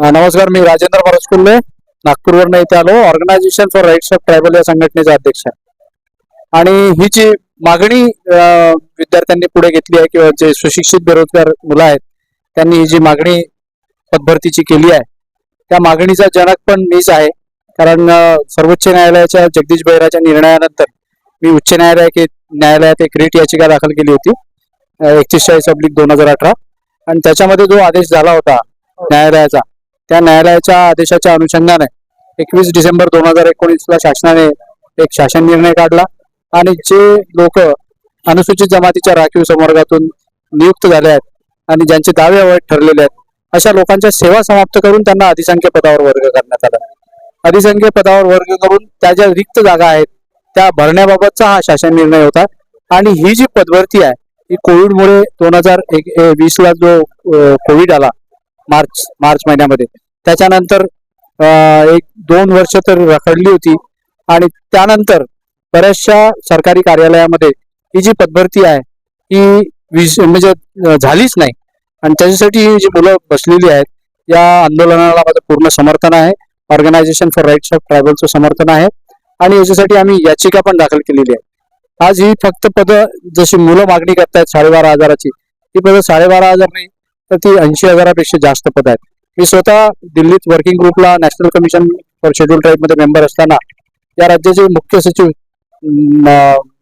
नमस्कार मी राजेंद्र परसकुल्ले. नागपूरवरनं इथे आलो. Organisation for rights of tribal या संघटनेचे अध्यक्ष आहे. आणि ही जी मागणी विद्यार्थ्यांनी पुढे घेतली आहे किंवा जे सुशिक्षित बेरोजगार मुलं आहेत त्यांनी ही जी मागणी पदभरतीची केली आहे त्या मागणीचा जनक पण मीच आहे. कारण सर्वोच्च न्यायालयाच्या जगदीश बैराच्या निर्णयानंतर मी उच्च न्यायालय न्यायालयात एक रिट याचिका दाखल केली होती एकतीस चाळीस अब्लिक दोन हजार अठरा. आणि त्याच्यामध्ये जो आदेश झाला होता न्यायालयाचा त्या न्यायालयाच्या आदेशाच्या अनुषंगाने एकवीस डिसेंबर दोन हजार एकोणीसला शासनाने एक शासन निर्णय काढला आणि जे लोक अनुसूचित जमातीच्या राखीव संवर्गातून नियुक्त झाले आहेत आणि ज्यांचे दावे अवैध ठरलेले आहेत अशा लोकांच्या सेवा समाप्त करून त्यांना अधिसंख्य पदावर वर्ग करण्यात आला. अधिसंख्य पदावर वर्ग करून त्या ज्या रिक्त जागा आहेत त्या भरण्याबाबतचा हा शासन निर्णय होता. आणि ही जी पदभरती आहे ही कोविडमुळे दोन हजार एक वीसला जो कोविड आला मार्च मार्च महिन्यामध्ये. त्याच्यानंतर एक दोन वर्ष तर रखडली होती. आणि त्यानंतर बऱ्याचशा सरकारी कार्यालयामध्ये ही जी पदभरती आहे ही विश म्हणजे झालीच नाही. आणि त्याच्यासाठी ही जी मुलं बसलेली आहेत या आंदोलनाला माझं पूर्ण समर्थन आहे. ऑर्गनायझेशन फॉर राईट्स ऑफ ट्रायबलचं समर्थन आहे. आणि याच्यासाठी आम्ही याचिका पण दाखल केलेली आहे. आज ही फक्त पदं जशी मुलं मागणी करतायत साडेबारा हजाराची ही पदं साडेबारा हजार नाही तर ती ऐंशी हजारापेक्षा जास्त पद आहेत. मी स्वतः दिल्लीत वर्किंग ग्रुपला नॅशनल कमिशन फॉर शेड्यूल ट्राईबमध्ये मेंबर असताना या राज्याचे मुख्य सचिव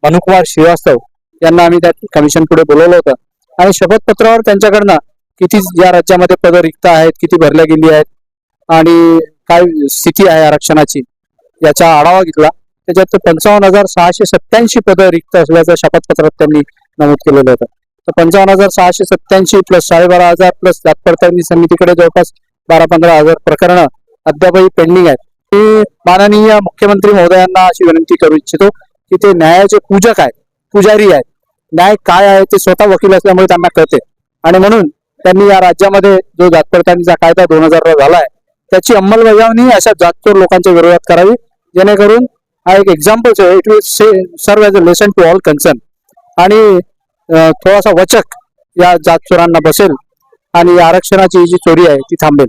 मनुकुमार श्रीवास्तव यांना आम्ही त्या कमिशन पुढे बोलवलं होतं. आणि शपथपत्रावर त्यांच्याकडनं किती या राज्यामध्ये पदं रिक्त आहेत किती भरल्या गेली आहेत आणि काय स्थिती आहे आरक्षणाची याचा आढावा घेतला. त्याच्यात पंचावन्न हजार सहाशे सत्याऐंशी पदं रिक्त असल्याचं शपथपत्रात त्यांनी नमूद केलेलं होतं. तर पंचावन्न हजार सहाशे सत्याऐंशी प्लस साडेबारा हजार प्लस जात पडताळणी समितीकडे जवळपास बारा पंधरा हजार प्रकरणं अद्यापही पेंडिंग आहेत. मी माननीय मुख्यमंत्री महोदयांना अशी विनंती करू इच्छितो की ते न्यायाचे पूजक आहेत पुजारी आहेत. न्याय काय आहे ते स्वतः वकील असल्यामुळे त्यांना कळते. आणि म्हणून त्यांनी या राज्यामध्ये जो जात पडताळणीचा कायदा दोन हजार आहे त्याची अंमलबजावणी अशा जातचोर लोकांच्या विरोधात करावी जेणेकरून हा एक example it will serve as a lesson to all concern आणि थोडासा वचक या जातचोरांना बसेल आणि आरक्षणाची जी चोरी आहे ती थांबेल.